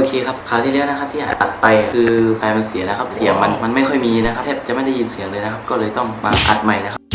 อเคครับคราวที่แล้วนะครับที่อัดไปคือไฟมันเสียนะครับ เสียงมันมันไม่ค่อยมีนะครับแทบจะไม่ได้ยินเสียงเลยนะครับ ก็เลยต้องมาอัดใหม่นะครับ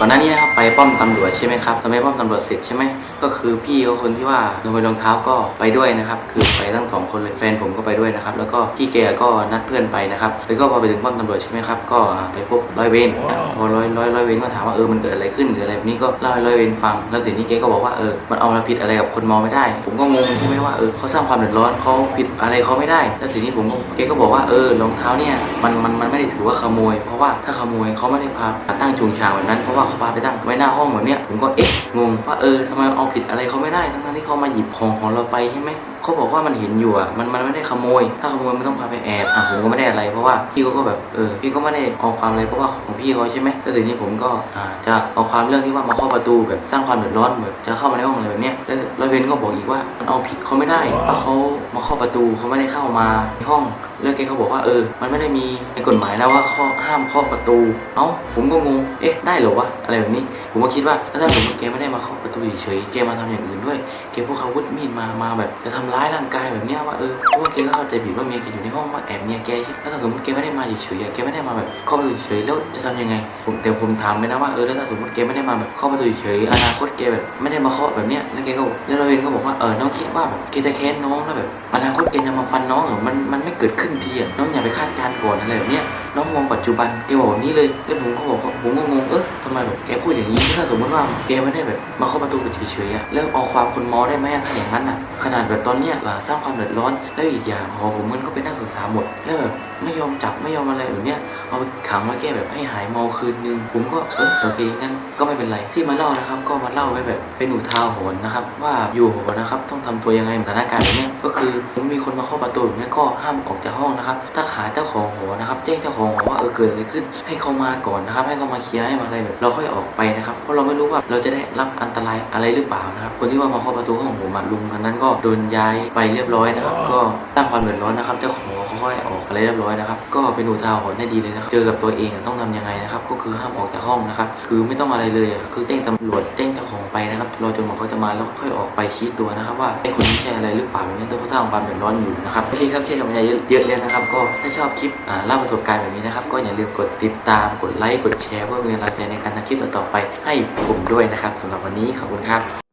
ก่อนหน้านี้นะครับไปป้อมตำรวจใช่ไหมครับทำไมป้อมตำรวจเสร็จใช่ไหมก็คือพี่เขาคนที่ว่าลงไปรองเท้าก็ไปด้วยนะครับ คือไปทั้งสองคนเลยแฟนผมก็ไปด้วยนะครับ แล้วก็พี่แกก็นัดเพื่อนไปนะครับ แล้วก็พอไปถึงป้อมตำรวจใช่ไหมครับ ก็ไปพบร้อยเวรพอร้อยร้อยร้อยเวรก็ถามว่าเออมันเกิดอะไรขึ้นหรืออะไรแบบนี้ก็เล่าให้ร้อยเวรฟัง แล้วสิ่งที่แกก็บอกว่าเออมันเอาผิดอะไรกับคนมองไม่ได้ ผมก็งงใช่ไหมว่าเออเขาสร้างความเดือดร้อนเขาผิดอะไรเขาไม่ได้ แล้วสิ่งที่ผมก็แกก็บอกว่าเออรองเท้าเนี่ยมันมันมันไม่ได้ถือว่าขโมย เพราะว่าถ้าขโมยเขาไม่ได้พาตั้งจูงชางแบบนั้นเพราะว่าเขาพาไปตั้งไว้หน้าห้องแบบเนี้ยผมก็เอ๊ะงงว่าเออทำไมเอาผิดอะไรเขาไม่ได้ทั้งๆที่เขามาหยิบของของเราไปใช่ไหม เขาบอกว่ามันเห็นอยู่อะมันมันไม่ได้ขโมย ถ้าขโมยมันต้องพาไปแอบอะผมก็ไม่ได้อะไร เพราะว่าพี่เขาก็แบบเออพี่ก็ไม่ได้เอาความอะไรเพราะว่าของพี่เขาใช่ไหมแต่สิ่งที่ผมก็อ่าจะเอาความเรื่องที่ว่ามาเคาะประตูแบบสร้างความเดือดร้อนแบบจะเข้ามาในห้องอะไรแบบเนี้ยแล้วแล้วเวนก็บอกอีกว่ามันเอาผิดเขาไม่ได้เพราะเขามาเคาะประตูเขาไม่ได้เข้ามาในห้องแล้วแกก็บอกว่าเออ มันไม่ได้มีในกฎหมายนะว่าข้อห้ามเคาประตู เอ้า ผมก็งง เอ๊ะ ได้เหรอวะ อะไรแบบนี้ ผมก็คิดว่า ถ้าสมมติแกไม่ได้มาเคาประตูเฉยๆแกมาทำอย่างอื่นด้วย แกพวกอาวุธมีดมา มาแบบจะทำร้ายร่างกายแบบเนี้ยว่าเออเพราะว่าแกก็เข้าใจผิดว่าเมียแกอยู่ในห้องว่าแอบเมียแกใช่แล้วถ้าสมมติแกไม่ได้มาเฉยๆแกไม่ได้มาแบบเคาะประตูเฉยๆแล้วจะทำยังไง ผมแต่ผมถามไปนะว่าเออแล้วถ้าสมมติแกไม่ได้มาแบบเคาประตูเฉยๆอนาคตแกแบบไม่ได้มาเคาะแบบเนี้ยแล้วแกก็แล้วเราเองก็บอกว่าเออน้องคิดว่าแบบแกจะแค้นน้องแล้วแบบอนาคตแกจะมาฟันน้องเหรอมันมันไม่เกิดขึ้นทีอะน้องอย่าไปคาดการณ์ก่อนอะไรแบบเนี้ยน้องมองปัจจุบันแกบอกแบบนี้เลยแล้วผมก็บอกว่าผมก็งงเออทำไมแบบแกพูดอย่างนี้ถ้าสมมติว่าแกไม่ได้แบบมาเคาะประตูเฉยๆอะแล้วเอาความคนมอได้ไหมถ้าอย่างนั้นอะขนาดแบบตอนเนี่ยอ่าสร้างความเดือดร้อนแล้วอีกอย่างหอผมมันก็เป็นนักศึกษาหมดแล้วแบบไม่ยอมจับไม่ยอมอะไรแบบเนี้ยเอาไปขังไว้แก้แบบให้หายเมาคืนนึง ผมก็เออโอเคงั้นก็ไม่เป็นไรที่มาเล่านะครับ ก็มาเล่าไว้แบบเป็นอุทาหรณ์นะครับ ว่าอยู่หอนะครับต้องทำตัวยังไงสถานการณ์แบบเนี้ยก็คือผมมีคนมาเคาะประตูแบบเนี้ยก็ห้ามออกจากห้องนะครับ ถ้าหาเจ้าของหอ นะครับแจ้งเจ้าของหอว่าเออเกิดอะไรขึ้น ให้เขามาก่อนนะครับ ให้เขามาเคลียร์ให้มาอะไรแบบเราค่อยออกไปนะครับ เพราะเราไม่รู้ว่าเราจะได้รับอันตรายอะไรหรือเปล่านะครับ คนที่ว่ามาเคาะประตูห้องผมอะลุงคนนั้นก็โดนย้ายไปเรียบร้อยนะครับ ก็สร้างความเดือดร้อนนะครับ เจ้าของเขาค่อยออกอะไรเรียบร้อยนะครับ ก็เป็นอุทาหรณ์ให้ดีเลยนะครับ เจอกับตัวเองต้องทำยังไงนะครับ ก็คือห้ามออกจากห้องนะครับ คือไม่ต้องอะไรเลยคือแจ้งตำรวจแจ้งเจ้าของไปนะครับ รอจนหมอเขาจะมาแล้วค่อยออกไปชี้ตัวนะครับว่าไอ้คนนี้ใช่อะไรหรือเปล่าเนี่ยต้องสร้างความเดือดร้อนอยู่นะครับโอเคครับเช่นกับยาเยอะๆเลยนะครับ ก็ถ้าชอบคลิปอ่าเล่าประสบการณ์แบบนี้นะครับ ก็อย่าลืมกดติดตามกดไลค์กดแชร์เพื่อเป็นกำลังใจในการทำคลิปต่อๆไปให้ผมด้วยนะครับสำหรับวันนี้ขอบคุณครับ